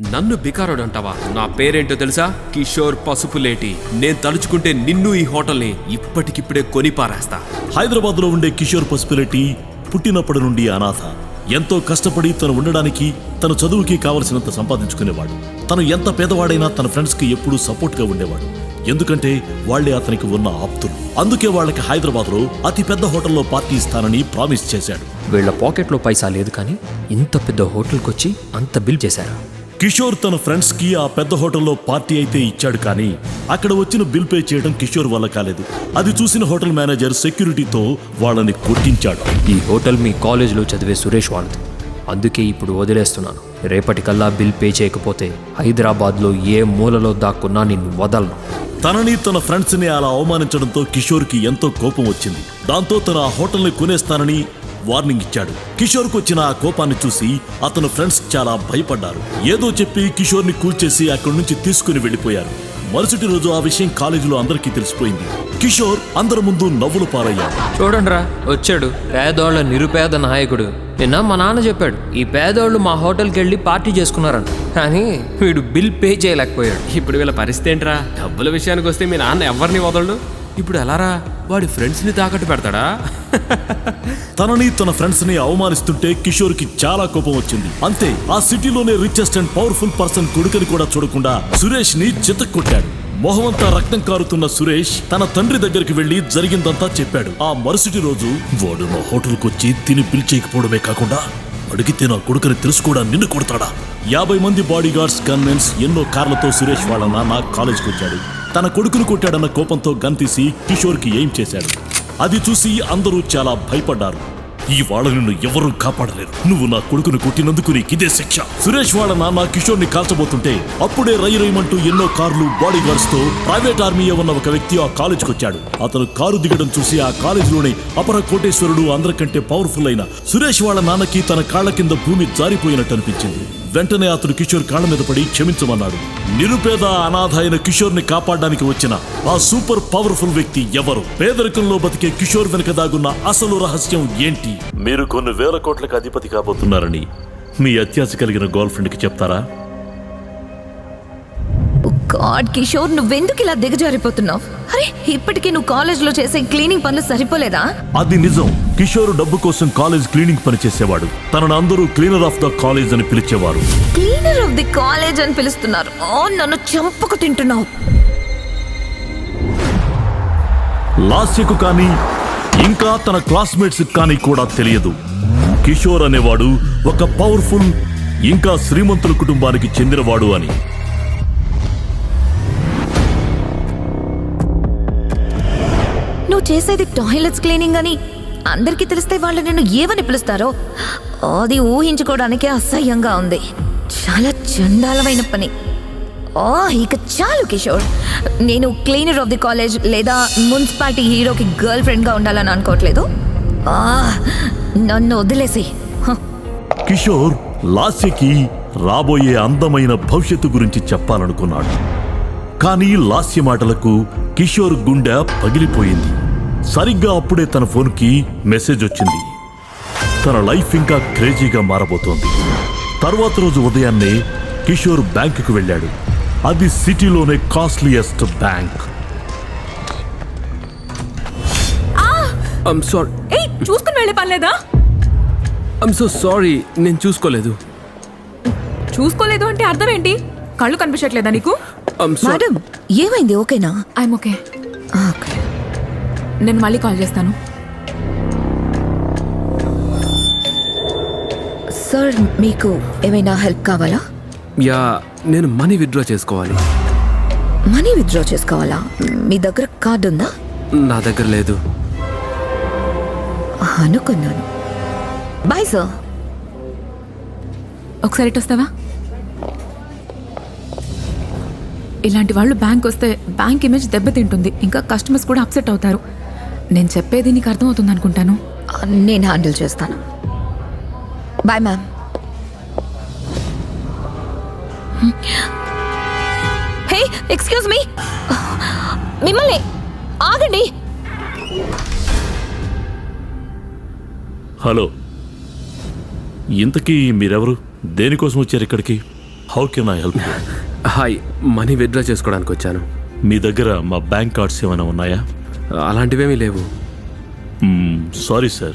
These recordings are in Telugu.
నన్ను బికారోడు అంటావా? నా పేరేంటో తెలుసా? కిషోర్ పసుపులేటి. నేను తలుచుకుంటే నిన్ను ఈ హోటల్ని ఇప్పటికిప్పుడే కొని పారేస్తా హైదరాబాద్లో ఉండే కిషోర్ పసుపిరెడ్డి పుట్టినప్పటి నుండి అనాథ. ఎంతో కష్టపడి తను ఉండడానికి తన చదువుకి కావలసినంత సంపాదించుకునేవాడు. తను ఎంత పేదవాడైనా తన ఫ్రెండ్స్కి ఎప్పుడూ సపోర్ట్గా ఉండేవాడు. ఎందుకంటే వాళ్ళే అతనికి ఉన్న ఆప్తులు. అందుకే వాళ్ళకి హైదరాబాద్లో అతి పెద్ద హోటల్లో పార్టీ ఇస్తానని ప్రామిస్ చేశాడు. వీళ్ళ పాకెట్లో పైసా లేదు కానీ ఇంత పెద్ద హోటల్కి వచ్చి అంత బిల్ చేశారా? కిషోర్ తన ఫ్రెండ్స్కి ఆ పెద్ద హోటల్లో పార్టీ అయితే ఇచ్చాడు కానీ అక్కడ వచ్చిన బిల్ పే చేయడం కిషోర్ వల్ల కాలేదు. అది చూసిన హోటల్ మేనేజర్ సెక్యూరిటీతో వాళ్ళని కొట్టించాడు. ఈ హోటల్ మీ కాలేజీలో చదివే సురేష్ వాళ్ళది అందుకే ఇప్పుడు వదిలేస్తున్నాను. రేపటికల్లా బిల్ పే చేయకపోతే హైదరాబాద్లో ఏ మూలలో దాక్కున్నా నిన్ను వదలను. తనని తన ఫ్రెండ్స్ని అలా అవమానించడంతో కిషోర్కి ఎంతో కోపం వచ్చింది. దాంతో తన ఆ హోటల్ని కొనేస్తానని వార్నింగ్ ఇచ్చాడు. కిషోర్కు వచ్చిన ఆ కోపాన్ని చూసి అతను ఫ్రెండ్స్ చాలా భయపడ్డారు. ఏదో చెప్పి కిషోర్ని కూల్చేసి అక్కడి నుంచి తీసుకుని వెళ్ళిపోయారు. మరుసటి రోజు ఆ విషయం కాలేజీలో అందరికీ తెలిసిపోయింది. కిషోర్ అందరి ముందు నవ్వులు పారయ్యాడు. చూడండిరా వచ్చాడు. పేదోళ్ళ నిరుపేద నాయకుడు. నిన్న మా నాన్న చెప్పాడు ఈ పేదోళ్ళు మా హోటల్కి వెళ్ళి పార్టీ చేసుకున్నారని. కానీ వీడు బిల్ పే చేయలేకపోయాడు. ఇప్పుడు వీళ్ళ పరిస్థితి ఏంట్రా? డబ్బుల విషయానికి వస్తే మీ నాన్న ఎవరిని వదలడు? ఇప్పుడు ఎలారా వాడి ఫ్రెండ్స్ని తాకట్టు పెడతాడా? తనని తన ఫ్రెండ్స్ని అవమానిస్తుంటే కిషోర్కి చాలా కోపం వచ్చింది. అంతే ఆ సిటీలోనే రిచెస్ట్ అండ్ పవర్ఫుల్ పర్సన్ కొడుకని కూడా చూడకుండా సురేష్ని చితక్కొట్టాడు. మొహమంతా రక్తం కారుతున్న సురేష్ తన తండ్రి దగ్గరికి వెళ్ళి జరిగిందంతా చెప్పాడు. ఆ మరుసటి రోజు వాడు నా హోటల్కి వచ్చి తిని పిలిచేయకపోవడమే కాకుండా అడిగితే నా కొడుకుని తెలుసు కూడా నిన్ను కొడతాడా? యాభై మంది బాడీ గార్డ్స్ గన్మెన్స్ ఎన్నో కార్లతో సురేష్ వాళ్ళ నాన్న కాలేజ్కి వచ్చాడు తన కొడుకును కొట్టాడన్న కోపంతో గన్ తీసి కిషోర్కి ఏం చేశాడు? అది చూసి అందరూ చాలా భయపడ్డారు. ఈ వాళ్ళ నిన్ను ఎవరూ కాపాడలేరు. నువ్వు నా కొడుకును కొట్టినందుకు ఇదే శిక్ష. సురేష్ వాళ్ళ నాన్న కిషోర్ని కాల్చబోతుంటే అప్పుడే రై రైమంటూ ఎన్నో కార్లు బాడీ గార్డ్స్తో ప్రైవేట్ ఆర్మీ ఉన్న ఒక వ్యక్తి ఆ కాలేజ్కి వచ్చాడు అతను కారు దిగడం చూసి ఆ కాలేజీలోనే అపర కోటేశ్వరుడు అందరికంటే పవర్ఫుల్ అయిన సురేష్ వాళ్ళ నాన్నకి తన కాళ్ళ కింద భూమి జారిపోయినట్టు అనిపించింది. వెంటనే అతడు కిషోర్ కాళ్ళ మీద పడి క్షమించమన్నాడు. నిరుపేద అనాథ అయిన కిషోర్ని కాపాడడానికి వచ్చిన ఆ సూపర్ పవర్ఫుల్ వ్యక్తి ఎవరు? పేదరికంలో బతికే కిషోర్ వెనుక దాగున్న అసలు రహస్యం ఏంటి? మీరు కొన్ని వేల కోట్లకు అధిపతి కాబోతున్నారని మీ అత్యాశ కలిగిన గర్ల్ ఫ్రెండ్కి చెప్తారా గాడ్ కిషోర్ నువ్వెందుకు ఇలా దిగజారిపోతున్నావు? అరే ఇప్పటికీ నువ్వు కాలేజ్లో చేసే క్లీనింగ్ పనులు సరిపోలేదా? అది నిజం. కిషోర్ డబ్బు కోసం కాలేజ్ క్లీనింగ్ పని చేసేవాడు. తనను అందరూ క్లీనర్ ఆఫ్ ద కాలేజ్ అని పిలిచేవారు. క్లీనర్ ఆఫ్ ది కాలేజ్ అని పిలుస్తున్నారు. ఓ నన్ను చంపకు తింటున్నావు. లాస్యకు కానీ ఇంకా తన క్లాస్మేట్స్ కానీ కూడా తెలియదు. కిషోర్ అనేవాడు ఒక పవర్ఫుల్ ఇంకా శ్రీమంతుల కుటుంబానికి చెందినవాడు అని. నువ్వు చేసేది టాయిలెట్స్ క్లీనింగ్ అని అందరికీ తెలిస్తే వాళ్ళు నిన్ను ఏమని పిలుస్తారో అది ఊహించుకోవడానికే అసహ్యంగా ఉంది. చాలా చండాలమైన పని. ఓ ఇక చాలు కిషోర్. నేను క్లీనర్ ఆఫ్ ది కాలేజ్ లేదా మున్సిపాలిటీ హీరోకి గర్ల్ ఫ్రెండ్గా ఉండాలని అనుకోవట్లేదు. నన్ను వదిలేసి హ. కిషోర్ లాస్యకి రాబోయే అందమైన భవిష్యత్తు గురించి చెప్పాలనుకున్నాడు. కానీ లాస్య మాటలకు కిషోర్ గుండె పగిలిపోయింది. సరిగ్గా అప్పుడే తన ఫోన్కి మెసేజ్ వచ్చింది. తన లైఫ్ ఇంకా క్రేజీగా మారబోతోంది. తర్వాత రోజు ఉదయాన్నే కిషోర్ బ్యాంకుకు వెళ్ళాడు. అది సిటీలోనే కాస్ట్లీయెస్ట్ బ్యాంక్. ఐమ్ సారీ ఏయ్ చూసుకుని వెళ్ళే పనిలేదా ఐమ్ సో సారీ నేను చూసుకోలేదు. చూసుకోలేదు అంటే అర్థం ఏంటి? కళ్ళు కనిపించట్లేదా నీకు? ఐమ్ సారీ మేడం ఏమైంది? ఓకేనా? I'm okay okay. నేను మళ్ళీ కాల్ చేస్తాను. సార్ మీకు ఏమైనా హెల్ప్ కావాలా? యా నేను మనీ విత్డ్రా చేసుకోవాలి. మనీ విత్డ్రా చేసుకోవాలా? మీ దగ్గర కార్డు ఉందా? నా దగ్గర లేదు. అనుకున్నాను. బాయ్ సార్ ఒకసారి ఇటు వస్తావా? ఇలాంటి వాళ్ళు బ్యాంక్ వస్తే బ్యాంక్ ఇమేజ్ దెబ్బతింటుంది. ఇంకా కస్టమర్స్ కూడా అప్సెట్ అవుతారు. నేను చెప్పేది నీకు అర్థమవుతుంది అనుకుంటాను నేను హ్యాండిల్ చేస్తాను. Bye ma'am hey excuse me. మిమ్మల్ని ఆగండి. హలో. ఇంతకీ మీరెవరు? దేనికోసం వచ్చారు ఇక్కడికి? How can I help hi money withdraw చేసుకోవడానికి వచ్చాను. మీ దగ్గర మా బ్యాంక్ కార్డ్స్ ఏమైనా ఉన్నాయా? అలాంటివేమీ లేవు. Sorry sir.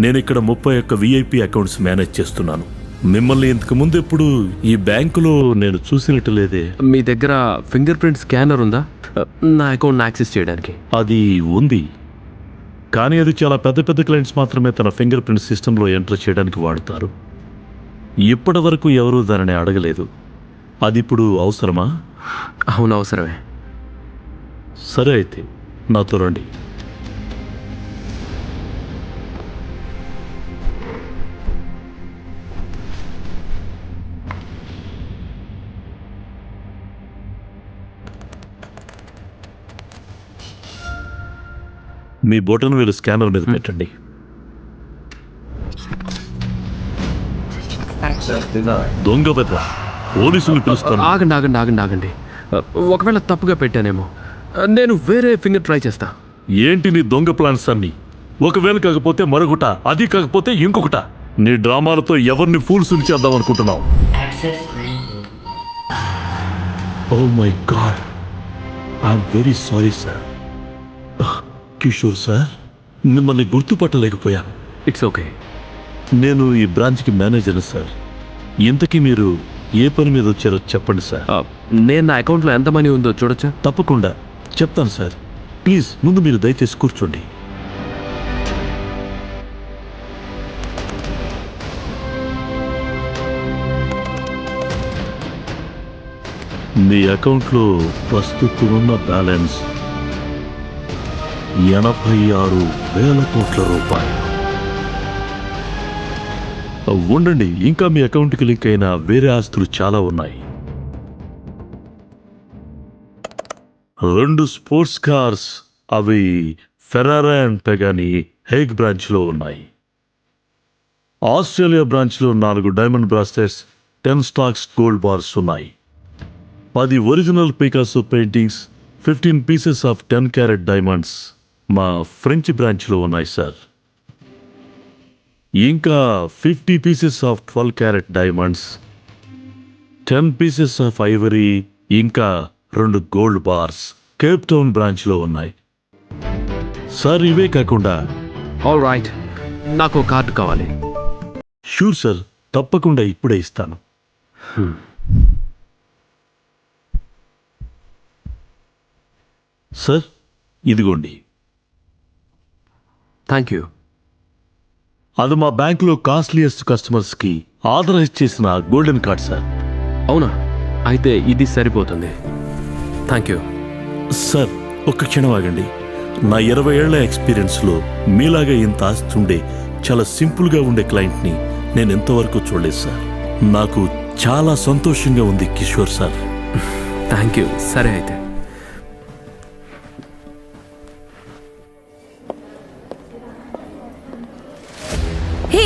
నేను ఇక్కడ ముప్పై ఒక్క విఐపి అకౌంట్స్ మేనేజ్ చేస్తున్నాను. మిమ్మల్ని ఇంతకు ముందు ఎప్పుడు ఈ బ్యాంకులో నేను చూసినట్టు లేదే మీ దగ్గర ఫింగర్ ప్రింట్ స్కానర్ ఉందా? నా అకౌంట్ యాక్సెస్ చేయడానికి. అది ఉంది. కానీ అది చాలా పెద్ద పెద్ద క్లయింట్స్ మాత్రమే తన ఫింగర్ ప్రింట్ సిస్టంలో ఎంటర్ చేయడానికి వాడతారు. ఇప్పటి వరకు ఎవరూ దానిని అడగలేదు. అది ఇప్పుడు అవసరమా? అవును అవసరమే. సరే అయితే నాతో రండి. మీ బొటన్ వేలు స్కానర్ మీద పెట్టండి. దొంగ పెద్ద పోలీసులు పిలుస్తాను. ఆగండి ఆగండి ఆగండి ఆగండి. ఒకవేళ తప్పుగా పెట్టానేమో నేను వేరే ఫింగర్ ట్రై చేస్తా. ఏంటి నీ దొంగ ప్లాన్స్ అన్ని? ఒకవేళ కాకపోతే మరొకట అది కాకపోతే ఇంకొకట. నీ డ్రామాలతో ఎవరిని ఫూల్స్ చేద్దాం అనుకుంటున్నావు? ఓ my god I'm very sorry sir Kishore sir మిమ్మల్ని గుర్తుపట్టలేకపోయాను ఇట్స్ ఓకే నేను ఈ బ్రాంచ్కి మేనేజర్ సార్. ఇంతకీ మీరు ఏ పని మీద వచ్చారో చెప్పండి సార్. నేను నా అకౌంట్లో ఎంత మనీ ఉందో చూడొచ్చా? తప్పకుండా. చెప్తాను సార్. ప్లీజ్ ముందు మీరు దయచేసి కూర్చోండి. మీ అకౌంట్లో ప్రస్తుతం ఉన్న బ్యాలెన్స్ ఎనభై ఆరు వేల కోట్ల రూపాయలు. ఉండండి ఇంకా మీ అకౌంట్కి లింక్ అయిన వేరే ఆస్తులు చాలా ఉన్నాయి. రెండు స్పోర్ట్స్ కార్స్ అవి ఫెరారా అండ్ పెగాని హేగ్ బ్రాంచ్లో ఉన్నాయి. ఆస్ట్రేలియా బ్రాంచ్లో నాలుగు diamond bracelets ten stacks gold bars ఉన్నాయి. పది original Picasso paintings fifteen pieces of ten carat diamonds. మా ఫ్రెంచ్ బ్రాంచ్లో ఉన్నాయి సార్ ఇంకా fifty pieces of twelve carat diamonds ten pieces of ivory ఇంకా రెండు గోల్డ్ బార్స్ కేప్ టౌన్ బ్రాంచ్లో ఉన్నాయి. సార్ ఇవే కాకుండా ఆల్ రైట్ నాకు కార్డు కావాలి. షూర్ సార్ తప్పకుండా ఇప్పుడే ఇస్తాను. సార్ ఇదిగోండి. థ్యాంక్ యూ అది మా బ్యాంకులో కాస్ట్లీయెస్ట్ కస్టమర్స్కి ఆథరైజ్ చేసిన గోల్డెన్ కార్డ్ సార్. అవునా? అయితే ఇది సరిపోతుంది. థ్యాంక్ యూ సార్ ఒక్క క్షణం ఆగండి. నా ఇరవై ఏళ్ళ ఎక్స్పీరియన్స్లో మీలాగా ఇంత ఆస్తుండే చాలా సింపుల్గా ఉండే క్లయింట్ని నేను ఎంతవరకు చూడలేదు సార్. నాకు చాలా సంతోషంగా ఉంది కిషోర్ సార్. థ్యాంక్ యూ సరే అయితే. హే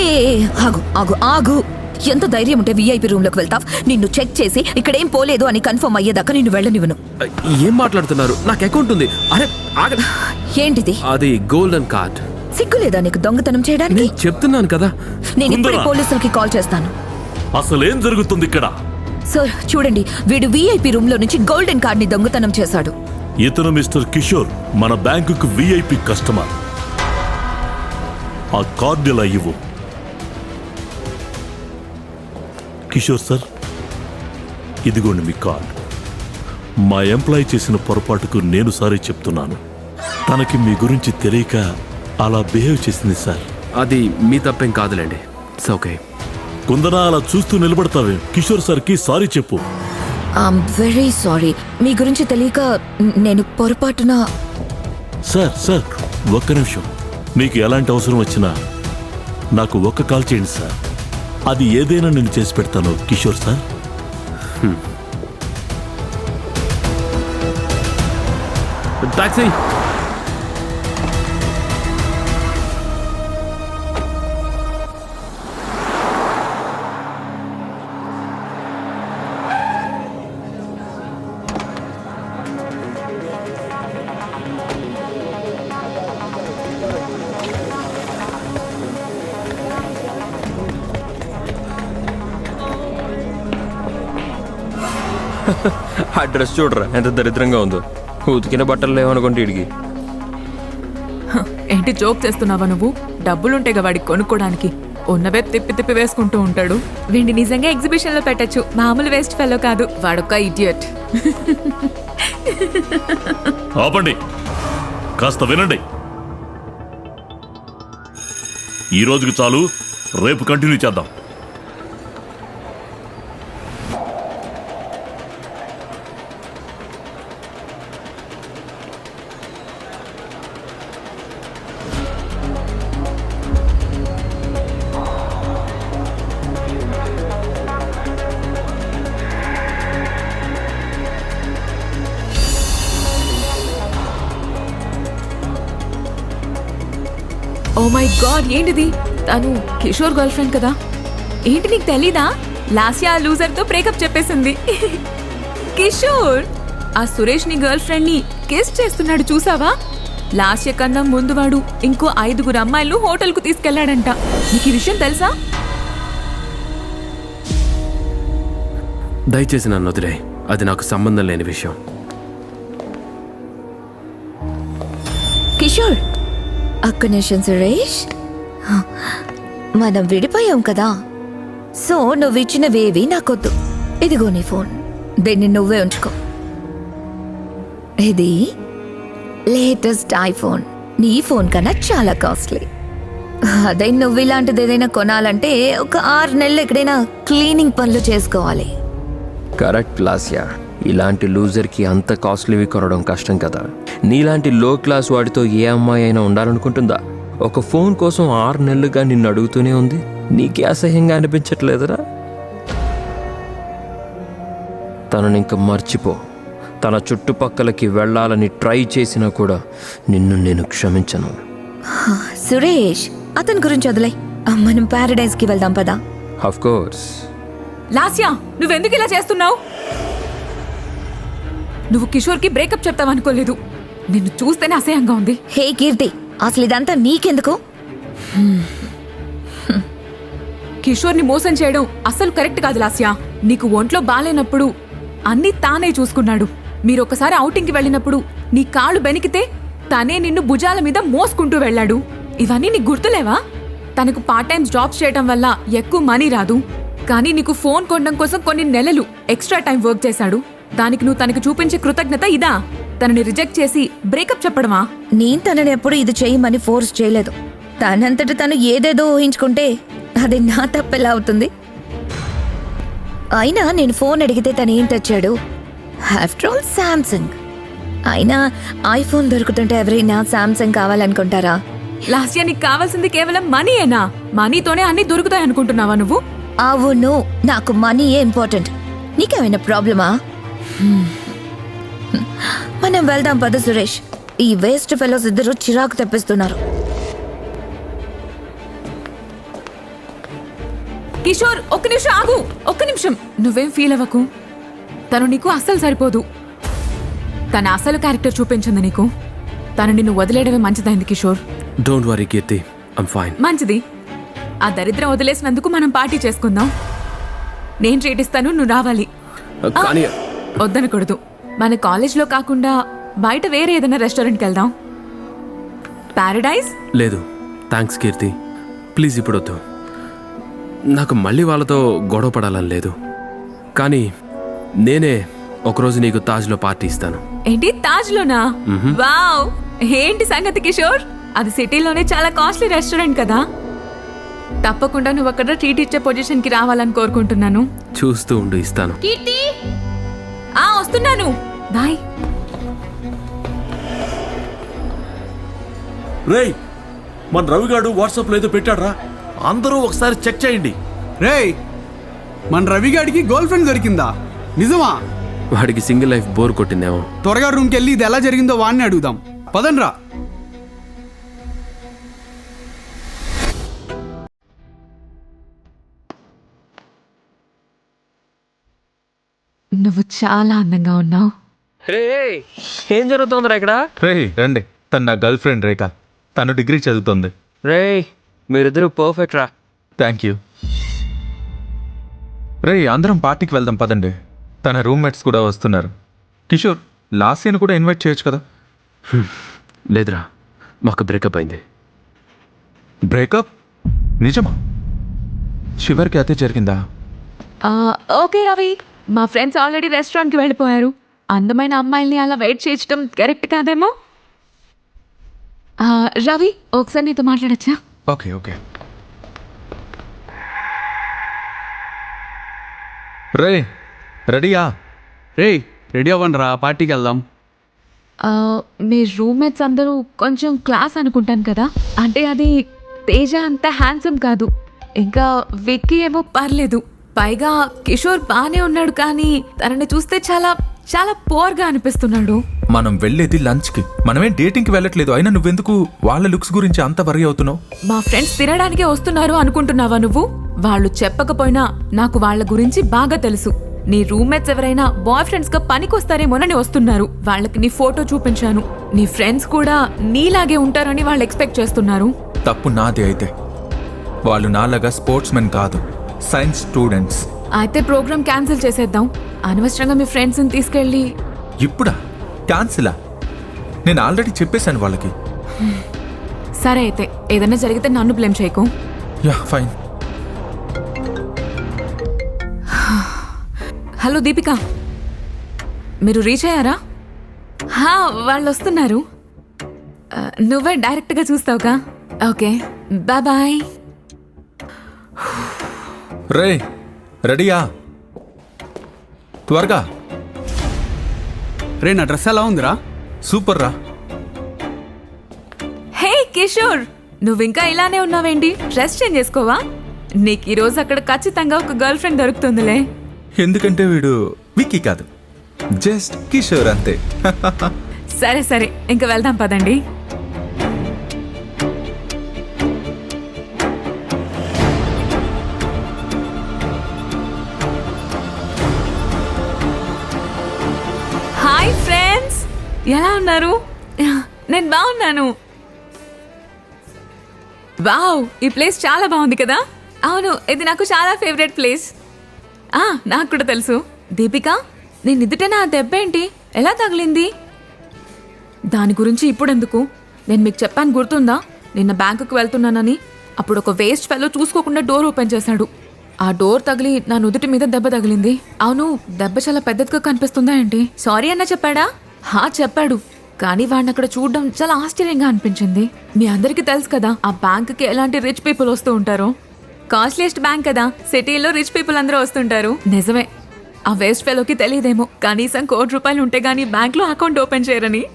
ఆగు ఆగు ఆగు. ఎంత ధైర్యం ఉంటే విఐపి రూమ్లోకి వెళ్తావ్? నిన్ను చెక్ చేసి ఇక్కడేం పోలేదు అని కన్ఫర్మ్ అయ్యేదాకా నిన్ను వెళ్ళనివ్వను. ఏం మాట్లాడుతున్నారు? నాకు అకౌంట్ ఉంది. అరే ఆగ. ఏంటిది? అది గోల్డెన్ కార్డ్ సిగ్గులేదా నీకు దొంగతనం చేయడానికి? నేను చెప్తున్నాను కదా. నేను ఇప్పుడే. పోలీసులకి కాల్ చేస్తాను. అసలేం జరుగుతుంది ఇక్కడ? సార్ చూడండి వీడు విఐపి రూమ్లో నుంచి గోల్డెన్ కార్డ్ని దొంగతనం చేశాడు. ఇతను మిస్టర్ కిషోర్ మన బ్యాంకుకు విఐపి కస్టమర్. ఆ కార్డు ఇలా ఇవ్వు. కిషోర్ సార్ ఇదిగోండి మీ కార్డు. మా ఎంప్లాయ్ చేసిన పొరపాటుకు నేను సారీ చెప్తున్నాను. తనకి మీ గురించి తెలియక అలా బిహేవ్ చేసింది సార్. అది మీ తప్పేం కాదులేండి. It's okay. కుందన అలా చూస్తూ నిలబడతావే. కిషోర్ సార్కి సారీ చెప్పు. I'm very sorry. మీ గురించి తెలియక నేను పొరపాటున సార్ సార్ ఒక్క నిమిషం. మీకు ఎలాంటి అవసరం వచ్చినా నాకు ఒక్క కాల్ చేయండి సార్. అది ఏదైనా నేను చేసి పెడతాను కిషోర్ సార్. టాక్సీ ఆ డ్రెస్ చూడరా ఎంత దరిద్రంగా ఉందో. ఉతికిన బట్టలు లేవనుకుంటే ఇడికి ఏంటి జోక్ చేస్తున్నావా నువ్వు? డబ్బులుంటాయి వాడికి కొనుక్కోడానికి. ఉన్నవే తిప్పి తిప్పి వేసుకుంటూ ఉంటాడు. వీడిని నిజంగా ఎగ్జిబిషన్లో పెట్టచ్చు. మామూలు వేస్ట్ ఫెలో కాదు. వాడొక్క ఇడియట్. ఆపండి. కాస్త వినండి. ఈ రోజుకి చాలు రేపు కంటిన్యూ చేద్దాం. గాడ్ ఏంటిది? తను కిషోర్ గర్ల్ ఫ్రెండ్ కదా? ఏంటి నీకు తెలీదా? లాస్యా లూజర్తో బ్రేకప్ చెప్పేసింది. కిషోర్ ఆ సురేష్ని గర్ల్ ఫ్రెండ్ని కిస్ చేస్తున్నాడు చూసావా? లాస్య కన్నా ముందు వాడు ఇంకో ఐదుగురు అమ్మాయిలు హోటల్కు తీసుకెళ్ళాడంట. నీకు ఈ విషయం తెలుసా? దయచేసి నన్ను వదిలే అది నాకు సంబంధం లేని విషయం. అక్క నిమిషం సురేష్. మనం విడిపోయాం కదా. సో నువ్వు ఇచ్చినవేవి నాకొద్దు. ఇదిగో నీ ఫోన్. దీన్ని నువ్వే ఉంచుకో. ఇది లేటెస్ట్ ఐఫోన్. నీ ఫోన్ కన్నా చాలా కాస్ట్లీ. అదే నువ్వు ఇలాంటిది ఏదైనా కొనాలంటే ఒక ఆరు నెలలు ఎక్కడైనా క్లీనింగ్ పనులు చేసుకోవాలి. కరెక్ట్ లాస్యా. ఇలాంటి లూజర్కి అంత కాస్ట్లీవి కొనడం కష్టం కదా. నీలాంటి లో క్లాస్ వాడితో ఏ అమ్మాయి అయినా ఉండాలనుకుంటుందా? ఒక ఫోన్ కోసం ఆరు నెలలుగా నిన్ను అడుగుతూనే ఉంది. నీకే అసహ్యంగా అనిపించట్లేదురా? తనని ఇంక మర్చిపో. తన చుట్టుపక్కలకి వెళ్ళాలని ట్రై చేసినా కూడా నిన్ను నేను క్షమించను. సురేష్ అతని గురించి వదిలే. మనం ప్యారడైజ్కి వెళ్దాం పదా? అఫ్ కోర్స్ లాస్యా నువ్వెందుకు ఇలా చేస్తున్నావు? నువ్వు కిషోర్కి బ్రేకప్ చెప్తావనుకోలేదు. నిన్ను చూస్తేనే అసహ్యంగా ఉంది. హే కీర్తి అసలు ఇదంతా నీకెందుకు? కిషోర్ని మోసం చేయడం అస్సలు కరెక్ట్ కాదు లాస్యా. నీకు ఒంట్లో బాలేనప్పుడు అన్నీ తానే చూసుకున్నాడు. మీరు ఒకసారి ఔటింగ్కి వెళ్ళినప్పుడు నీ కాళ్ళు బెనికితే తనే నిన్ను భుజాల మీద మోసుకుంటూ వెళ్ళాడు. ఇవన్నీ నీకు గుర్తులేవా? తనకు పార్ట్ టైం జాబ్స్ చేయడం వల్ల ఎక్కువ మనీ రాదు. కానీ నీకు ఫోన్ కొనడం కోసం కొన్ని నెలలు ఎక్స్ట్రా టైం వర్క్ చేశాడు. దానికి నువ్వు తనకు చూపించే కృతజ్ఞత ఇదా? తనని రిజెక్ట్ చేసి బ్రేకప్ చెప్పడమా? నేను తనని ఎప్పుడు ఇది చేయమని ఫోర్స్ చేయలేదు. తనంతట తను ఏదేదో ఊహించుకుంటే అది నా తప్పెలా అవుతుంది? అయినా నేను ఫోన్ అడిగితే తను ఏం తెచ్చాడు ఆఫ్టర్ ఆల్ శాంసంగ్ అయినా ఐఫోన్ దొరుకుతుంటే ఎవరైనా శాంసంగ్ కావాలనుకుంటారా? లాస్యా నీకు కావాల్సింది కేవలం మనీయేనా మనీతోనే అన్ని దొరుకుతాయి అనుకుంటున్నావా నువ్వు? అవును నాకు మనీయే ఇంపార్టెంట్ నీకేమైనా ప్రాబ్లమా. మనం వెళ్దాం పద సురేష్. ఈ వేస్ట్ ఫెలోస్ ఇద్దరు చిరాకు తెప్పిస్తున్నారు. కిషోర్ ఒక్క నిమిషం ఆగు. ఒక్క నిమిషం. నువ్వేం ఫీల్ అవ్వకు? తను నీకు అస్సలు సరిపోదు. తన అసలు క్యారెక్టర్ చూపించింది నీకు. తను నిన్ను వదిలేయడమే మంచిదైంది Kishore. Don't worry Keerthi. I'm fine మంచిది. ఆ దరిద్రం వదిలేసినందుకు మనం పార్టీ చేసుకుందాం. నేను ట్రీట్ ఇస్తాను నువ్వు రావాలి. కానీ వద్దనకూడదు. మన కాలేజ్లో కాకుండా బయట వేరే ఏదైనా రెస్టారెంట్కి వెళ్దాం. ప్యారడైజ్ లేదు. Thanks Keerthi. ప్లీజ్ ఇప్పుడు వద్దు నాకు మళ్ళీ వాళ్ళతో గొడవ పడాలని లేదు. కానీ నేనే ఒకరోజు నీకు తాజ్లో పార్టీ ఇస్తాను. ఏంటి? తాజ్లోనా? వావ్! ఏంటి సంగతి కిషోర్? అది సిటీలోనే చాలా కాస్ట్లీ రెస్టారెంట్ కదా. తప్పకుండా నువ్వు అక్కడ ట్రీట్ ఇచ్చే పొజిషన్కి రావాలని కోరుకుంటున్నాను. చూస్తూ ఉండు ఇస్తాను. కీర్తి! ఆ వస్తున్నాను. బాయ్. రేయ్ మన రవిగాడు వాట్సాప్లో ఏదో పెట్టాడ్రా. అందరూ ఒకసారి చెక్ చేయండి. రేయ్ మన రవిగాడికి గర్ల్ ఫ్రెండ్ దొరికిందా? నిజమా? వాడికి సింగిల్ లైఫ్ బోర్ కొట్టిందేమో. త్వరగా రూమ్కి వెళ్ళి ఇది ఎలా జరిగిందో వాడిని అడుగుదాం. పదండ్రా. చాలా అందంగా ఉన్నావు. రే ఏం జరుగుతుందిరా ఇక్కడ? రే రండి. తను నా గర్ల్ ఫ్రెండ్ రేఖ. తను డిగ్రీ చదువుతుంది. రే మీరిద్దరు పర్ఫెక్ట్ రా. థ్యాంక్ యూ రే అందరం పార్టీకి వెళ్దాం పదండి. తన రూమ్మేట్స్ కూడా వస్తున్నారు. కిషోర్ లాస్యను కూడా ఇన్వైట్ చేయొచ్చు కదా? లేదురా. మాకు బ్రేకప్ అయింది. బ్రేకప్ నిజమా? చివరికి అదే జరిగిందా? ఆ, ఓకే రవి. మా ఫ్రెండ్స్ ఆల్రెడీ రెస్టారెంట్కి వెళ్ళిపోయారు. అందమైన అమ్మాయిల్ని అలా వెయిట్ చేయించడం కరెక్ట్ కాదేమో? ఆ, రవి ఒకసారి నీతో మాట్లాడచ్చా? Okay okay. రే రెడీయా? రేయ్ రెడీ అవ్వండి రా పార్టీకి వెళ్దాం. మీ రూమ్మేట్స్ అందరూ కొంచెం క్లాస్ అనుకుంటాను కదా? అంటే అది తేజ అంత హ్యాండ్సమ్ కాదు. ఇంకా విక్కీ ఏమో పర్లేదు. పైగా కిషోర్ బాగానే ఉన్నాడు కానీ తనని చూస్తే చాలా చాలా పోర్గా అనిపిస్తున్నాడు. మనం వెళ్ళేది లంచ్కి. మనమే డేటింగ్కి వెళ్ళట్లేదు. అయినా నువ్వెందుకు వాళ్ళ లుక్స్ గురించి అంత వరి అవుతున్నావు? మా ఫ్రెండ్స్ తినడానికే వస్తున్నారు అనుకుంటున్నావా నువ్వు? వాళ్ళు చెప్పకపోయినా నాకు వాళ్ళ గురించి బాగా తెలుసు. నీ రూమ్మేట్స్ ఎవరైనా బాయ్ ఫ్రెండ్స్గా పనికొస్తారేమోనని వస్తున్నారు. వాళ్ళకి నీ ఫోటో చూపించాను. నీ ఫ్రెండ్స్ కూడా నీలాగే ఉంటారని వాళ్ళు ఎక్స్పెక్ట్ చేస్తున్నారు. తప్పు నాది అయితే. వాళ్ళు నాలాగా స్పోర్ట్స్ మెన్ కాదు. Science students. అయితే ప్రోగ్రామ్ క్యాన్సిల్ చేసేద్దాం. అనవసరంగా మీ ఫ్రెండ్స్ని తీసుకెళ్ళి. ఇప్పుడా? క్యాన్సిలా? నేను ఆల్రెడీ చెప్పేశాను వాళ్ళకి. సరే అయితే ఏదైనా జరిగితే నన్ను బ్లేమ్ చేయకు. Yeah fine. హలో దీపిక. మీరు రీచ్ అయ్యారా? హా, వాళ్ళు వస్తున్నారు. ఆ, నువ్వే డైరెక్ట్గా చూస్తావుగా. Okay bye bye. రే రెడీయా? త్వరగా. రే నా డ్రెస్ ఎలా ఉందిరా? సూపర్ రా హే కిషోర్ నువ్వు ఇంకా ఇలానే ఉన్నావేంటి? Dress change చేసుకోవా? నీకు ఈరోజు అక్కడ ఖచ్చితంగా ఒక గర్ల్ ఫ్రెండ్ దొరుకుతుందిలే. ఎందుకంటే వీడు విక్కీ కాదు. జస్ట్ కిషోర్ అంతే. సరే సరే ఇంకా వెళ్దాం పదండి. ఎలా ఉన్నారు? నేను బాగున్నాను. వావ్ ఈ ప్లేస్ చాలా బాగుంది కదా? అవును ఇది నాకు చాలా ఫేవరెట్ ప్లేస్. ఆ నాకు కూడా తెలుసు. దీపిక నేను ఎదుట నా దెబ్బ ఏంటి? ఎలా తగిలింది? దాని గురించి ఇప్పుడెందుకు? నేను మీకు చెప్పాను గుర్తుందా? నిన్న బ్యాంకుకు వెళ్తున్నానని. అప్పుడు ఒక వేస్ట్ ఫెలో చూసుకోకుండా డోర్ ఓపెన్ చేశాడు. ఆ డోర్ తగిలి నా నుదుటి మీద దెబ్బ తగిలింది. అవును దెబ్బ చాలా పెద్దదిగా కనిపిస్తుందా ఏంటి? సారీ అన్న చెప్పాడా? హా చెప్పాడు. కానీ వాడిని అక్కడ చూడడం చాలా ఆశ్చర్యంగా అనిపించింది. మీ అందరికీ తెలుసు కదా ఆ బ్యాంకుకి ఎలాంటి రిచ్ పీపుల్ వస్తూ ఉంటారో? కాస్ట్లీస్ట్ బ్యాంక్ కదా సిటీలో రిచ్ పీపుల్ అందరూ వస్తుంటారు. నిజమే. ఆ వేస్ట్ ఫెలోకి తెలియదేమో కనీసం కోటి రూపాయలు ఉంటే కానీ బ్యాంక్లో అకౌంట్ ఓపెన్ చేయరని.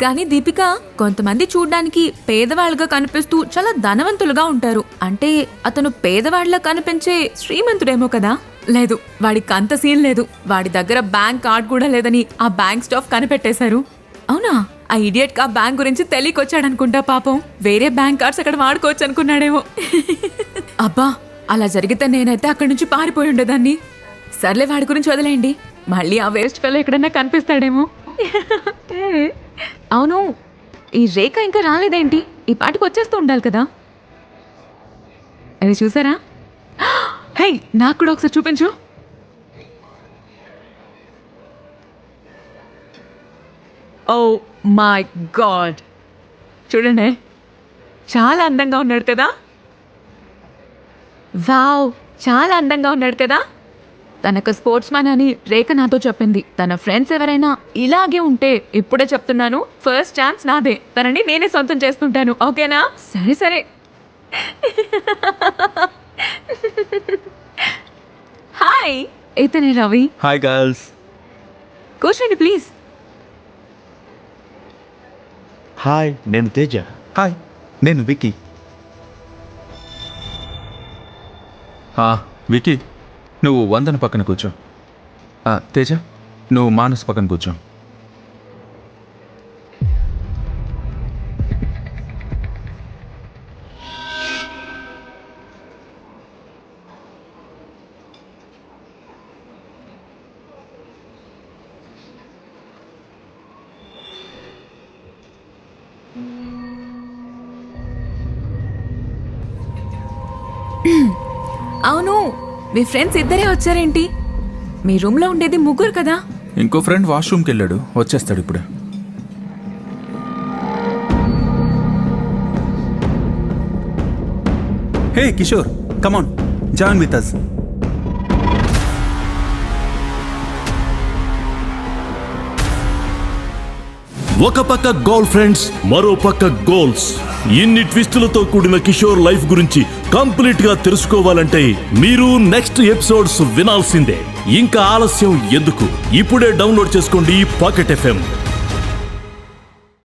కానీ దీపిక కొంతమంది చూడ్డానికి పేదవాళ్ళుగా కనిపిస్తూ చాలా ధనవంతులుగా ఉంటారు. అంటే అతను పేదవాళ్ళ కనిపించే శ్రీమంతుడేమో కదా. లేదు వాడికి అంత సీన్ లేదు. వాడి దగ్గర బ్యాంక్ కార్డ్ కూడా లేదని ఆ బ్యాంక్ స్టాఫ్ కనిపెట్టేశారు. అవునా? ఆ ఇడియట్ ఆ బ్యాంక్ గురించి తెలియకొచ్చాడనుకుంటా పాపం. వేరే బ్యాంక్ కార్డ్స్ అక్కడ వాడుకోవచ్చు అనుకున్నాడేమో అబ్బా అలా జరిగితే నేనైతే అక్కడి నుంచి పారిపోయి ఉండేదాన్ని. సర్లే వాడి గురించి వదిలేయండి. మళ్ళీ ఆ వేస్ట్ ఫెలో ఎక్కడన్నా కనిపిస్తాడేమో. అవును ఈ రేఖ ఇంకా రాలేదేంటి? ఈ పాటికి వచ్చేస్తూ ఉండాలి కదా. అది చూసారా? హే నాకు కూడా ఒకసారి చూపించు. ఓ మై గాడ్ చూడండి. చాలా అందంగా ఉన్నాడు కదా. వావ్ చాలా అందంగా ఉన్నాడు కదా. తనకు స్పోర్ట్స్ మ్యాన్ అని రేఖ నాతో చెప్పింది. తన ఫ్రెండ్స్ ఎవరైనా ఇలాగే ఉంటే ఇప్పుడే చెప్తున్నాను. ఫస్ట్ ఛాన్స్ నాదే. తనని నేనే సొంతం చేసుకుంటాను ఓకేనా? సరే సరే. హాయ్ ఇతనే రవి హాయ్ గర్ల్స్ కూర్చోండి ప్లీజ్ హాయ్ నేను తేజ. హాయ్ నేను విక్కీ. ఆ, విక్కీ నువ్వు వందన పక్కన కూర్చో. ఆ, తేజ నువ్వు మానస్ పక్కన కూర్చో. మీ ఫ్రెండ్స్ ఇద్దరే వచ్చారేంటి? మీ రూమ్లో ఉండేది ముగ్గురు కదా? ఇంకో ఫ్రెండ్ వాష్రూమ్కి వెళ్ళాడు. వచ్చేస్తాడు ఇప్పుడు. Hey Kishore come on join with us ఒక పక్క గోల్ ఫ్రెండ్స్ మరో పక్క గోల్స్. ఇన్ని ట్విస్టులతో కూడిన కిషోర్ లైఫ్ గురించి కంప్లీట్గా తెలుసుకోవాలంటే మీరు నెక్స్ట్ ఎపిసోడ్స్ వినాల్సిందే. ఇంకా ఆలస్యం ఎందుకు? ఇప్పుడే డౌన్లోడ్ చేసుకోండి పాకెట్ ఎఫ్ఎం.